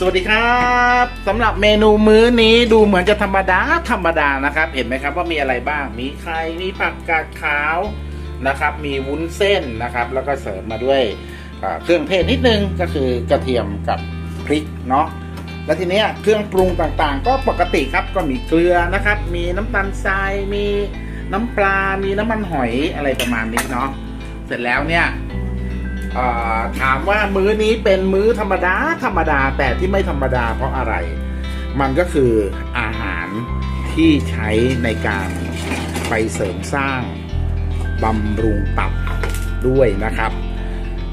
สวัสดีครับสำหรับเมนูมื้อนี้ดูเหมือนจะธรรมดาธรรมดานะครับ เห็นไหมครับว่ามีอะไรบ้าง มีไข่มีผักกาดขาวนะครับ มีวุ้นเส้นนะครับ แล้วก็เสริมมาด้วยเครื่องเทศนิดนึงก็คือกระเทียมกับพริกเนาะแล้วทีนี้เครื่องปรุงต่างๆ ก็ปกติครับก็มีเกลือนะครับ มีน้ำตาลทรายมีน้ำปลา มีน้ำมันหอยอะไรประมาณนี้เนาะเสร็จแล้วเนี่ย ถามว่ามื้อนี้เป็นมื้อธรรมดาธรรมดาแต่ที่ไม่ธรรมดาเพราะอะไร มันก็คืออาหารที่ใช้ในการไปเสริมสร้างบำรุงตับด้วยนะครับ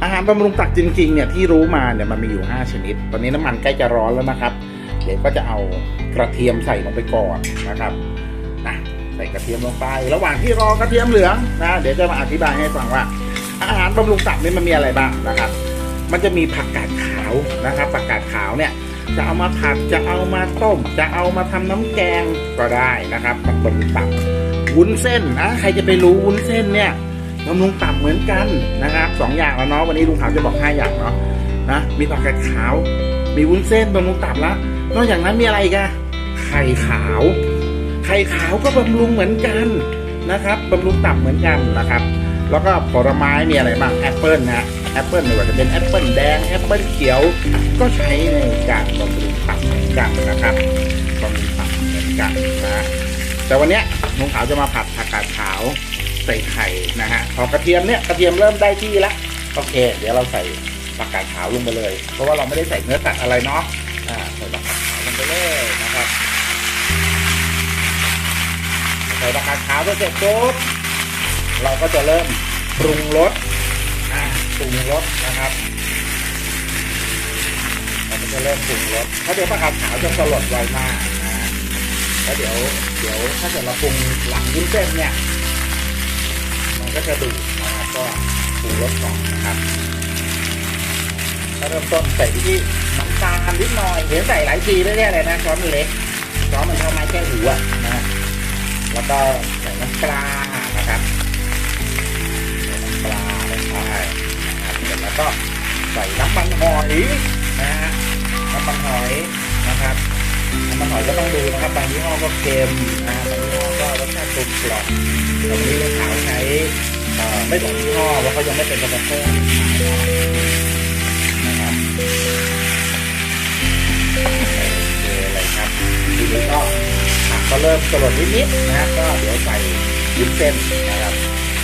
อาหารบำรุงตับจริงๆเนี่ยที่รู้มาเนี่ยมันมีอยู่ 5 ชนิด ตอนนี้น้ำมันใกล้จะร้อนแล้วนะครับ เดี๋ยวก็จะเอากระเทียมใส่ลงไปก่อนนะครับนะใส่กระเทียมลงไป ระหว่างที่รอกระเทียมเหลืองนะเดี๋ยวจะมาอธิบายให้ฟังว่า อาหารบำรุงตับนี่มันมีอะไรบ้างนะครับ มันจะมีผักกาดขาวนะครับผักกาดขาวเนี่ยจะเอามาผัดจะเอามาต้ม จะเอามาทำน้ำแกงก็ได้นะครับมันบำรุงตับวุ้นเส้นนะใครจะไปรู้วุ้นเส้นเนี่ยบำรุงตับเหมือนกันนะครับสองอย่างแล้วเนาะวันนี้ลุงขาวจะบอกห้าอย่างเนาะนะมีผักกาดขาว มีวุ้นเส้นบำรุงตับละนอกจากนั้นมีอะไรอีกันไข่ขาว ไข่ขาวก็บำรุงเหมือนกันนะครับบำรุงตับเหมือนกันนะครับ แล้วก็ผลไม้มีอะไรบ้างแอปเปิลนะฮะแอปเปิลไม่ว่าจะเป็นแอปเปิลแดงแอปเปิลเขียวก็ใช้ในการบำรุงตับเหมือนกันนะครับบำรุงตับเหมือนกันนะฮะแต่วันนี้ยลุงขาวจะมาผัดผักกาดขาวใส่ไข่นะฮะพอกระเทียมเนี่ยกระเทียมเริ่มได้ที่ละโอเค เดี๋ยวเราใส่ผักกาดขาวลงไปเลย เพราะว่าเราไม่ได้ใส่เนื้อสัตว์อะไรเนาะอ่าใส่ผักกาดขาวลงไปเลยนะครับใส่ผักกาดขาวไปเสร็จปุ๊บ เราก็จะเริ่มปรุงรสปรุงรสนะครับเราก็จะเริ่มปรุงรสเพราะเดี๋ยวปลาขาวขาวจะสลดไวมากนะแล้วเดี๋ยวเดี๋ยวถ้าเกิดเราปรุงหลังวุ้นเส้นเนี่ย มันก็จะดูดนะครับก็ปรุงรสก่อนนะครับถ้าเริ่มต้นใส่ที่น้ำตาลนิดหน่อยเห็นใส่หลายทีได้ๆเลยนะช้อนมันเล็กช้อนมันเท่าไม้แค่หูอะนะแล้วก็ใส่น้ำปลานะครับ ก็ใส่น้ำมันหอยนะฮะน้ำมันหอยนะครับน้ำมันหอยก็ต้องดูนะครับบางยี่ห้อก็เค็มนะบางยี่ห้อก็รสชาติกลมกล่อมต่วันนี้ลูกขาวใช้ไม่บอกยี่ห้อเพราเขายังไม่เป็นสปอนเซอร์นะครับโอเคเลยครับทีนี้ก็ผักก็เริ่มสลดนิดๆนะก็เดี๋ยวใส่วุ้นเส้นนะครับ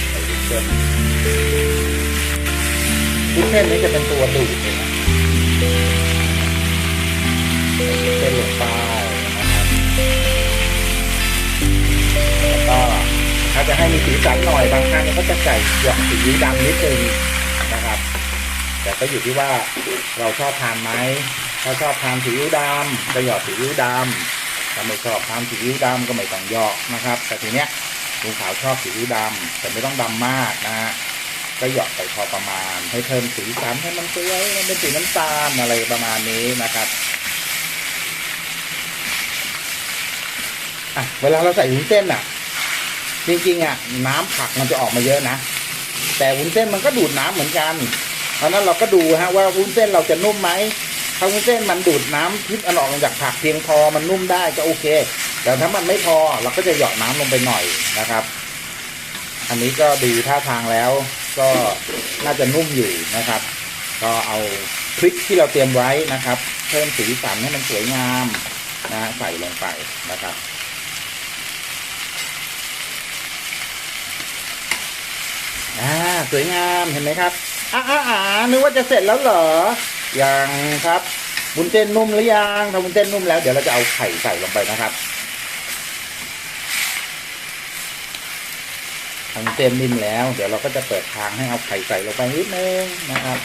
ใส่วุ้นเส้น วุ้นเส้นนี้จะเป็นตัวดูดเลยนะใส่วุ้นเส้นลงไปนะครับแล้วก็ถ้าจะให้มีสีสันหน่อยบางครั้งก็จะใส่หยอกสีดำนิดนึงนะครับ แต่ก็อยู่ที่ว่าเราชอบทานไหมถ้าชอบทานสีอิ๊วดำก็หยอดสีอิ๊วดำถ้าไม่ชอบทานสีอิ๊วดำก็ไม่ต้องหยอกนะครับ แต่ทีเนี้ยลุงขาวชอบสีอิ๊วดำแต่ไม่ต้องดำมากนะฮะ ก็หยอดไปพอประมาณ ให้เพิ่มสีสันให้มันสวยมันเป็นสีน้ำตาลอะไรประมาณนี้นะครับอะเวลาเราใส่วุ้นเส้นอะ จริงๆอะ น้ำผักมันจะออกมาเยอะนะ แต่วุ้นเส้นมันก็ดูดน้ำเหมือนกันเพราะนั้นเราก็ดูฮะว่าวุ้นเส้นเราจะนุ่มไหมถ้าวุ้นเส้นมันดูดน้ำพิษอันอกจากผักเพียงพอมันนุ่มได้ก็โอเค แต่ถ้ามันไม่พอเราก็จะหยอดน้ำลงไปหน่อยนะครับ อันนี้ก็ดูท่าทางแล้ว ก็น่าจะนุ่มอยู่นะครับ ก็เอาพริกที่เราเตรียมไว้นะครับ เพิ่มสีสันให้มันสวยงามนะใส่ลงไปนะครับอ่าสวยงามเห็นไหมครับอ่าอ่าอ่านึกว่าจะเสร็จแล้วเหรอยังครับบุนเส้นนุ่มหรือยังถ้าบุนเส้นนุ่มแล้วเดี๋ยวเราจะเอาไข่ใส่ลงไปนะครับ ทำเส้นนิ่มแล้ว เดี๋ยวเราก็จะเปิดทางให้เอาไข่ใส่ลงไปนิดนึงนะครับ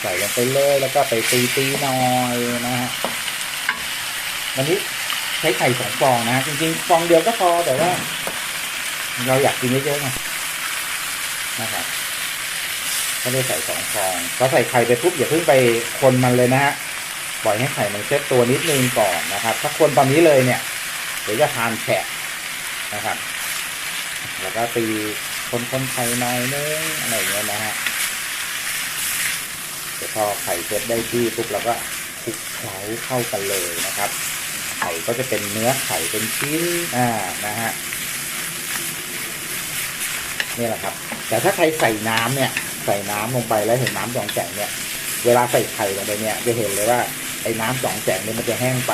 ใส่ลงไปเลยแล้วก็ไปตีตีหน่อยนะฮะวันนี้ใช้ไข่สองฟองนะฮะจริงๆฟองเดียวก็พอแต่ว่า เราอยากกินเยอะๆไงนะครับก็ได้ใส่สองฟองพอใส่ไข่ไปปุ๊บอย่าเพิ่งไปคนมันเลยนะฮะปล่อยให้ไข่มันเซตตัวนิดนึงก่อนนะครับ ถ้าคนตอนนี้เลยเนี่ย เดี๋ยวจะทานแฉะนะครับ แล้วก็ตีคนคนไข่หน่อยนึงอะไรเงี้ยนะฮะเดี๋ยวพอไข่เซตได้ที่ปุ๊บเราก็คลุกเคล้าเข้ากันเลยนะครับ ไข่ก็จะเป็นเนื้อไข่เป็นชิ้นอ่านะฮะนี่แหละครับ แต่ถ้าใครใส่น้ำเนี่ย ใส่น้ำลงไปแล้วเห็นน้ำสองแจงเนี่ย เวลาใส่ไข่ลงไปเนี่ยจะเห็นเลยว่าไอ้น้ำสองแจงเนี่ยมันจะแห้งไป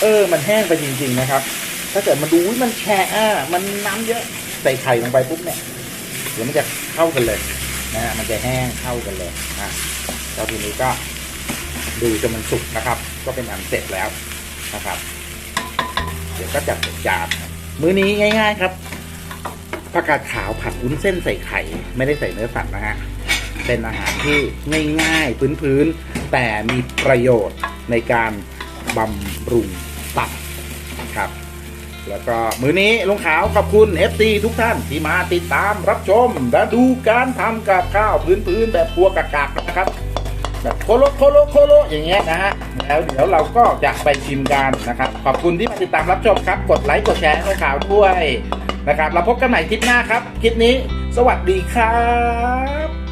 เออ มันแห้งไปจริง ๆ นะครับ ถ้าเกิดมันดูอุ๊ยมันแฉะอะมันน้ำเยอะ ใส่ไข่ลงไปปุ๊บเนี่ยเดี๋ยวมันจะเข้ากันเลยนะฮะมันจะแห้งเข้ากันเลยนะแล้วทีนี้ก็ดูจนมันสุกนะครับ ก็เป็นอันเสร็จแล้วนะครับ เดี๋ยวก็จัดจานมื้อนี้ง่าย ๆ ครับผักกาดขาวผัดวุ้นเส้นใส่ไข่ ไม่ได้ใส่เนื้อสัตว์นะฮะเป็นอาหารที่ง่ายๆพื้นๆแต่มีประโยชน์ในการบำรุงตับครับ แล้วก็มือนี้ลุงขาวขอบคุณ FC ทุกท่านที่มาติดตามรับชม และดูการทำกับข้าวพื้นๆแบบครัวกากๆนะครับ แบบโคโลโคโลโคโลอย่างเงี้ยนะฮะแล้วเดี๋ยวเราก็จะไปชิมกันนะครับ ขอบคุณที่มาติดตามรับชมครับ กดไลค์กดแชร์ให้ข่าวด้วยนะครับเราพบกันใหม่คลิปหน้าครับ คลิปนี้ สวัสดีครับ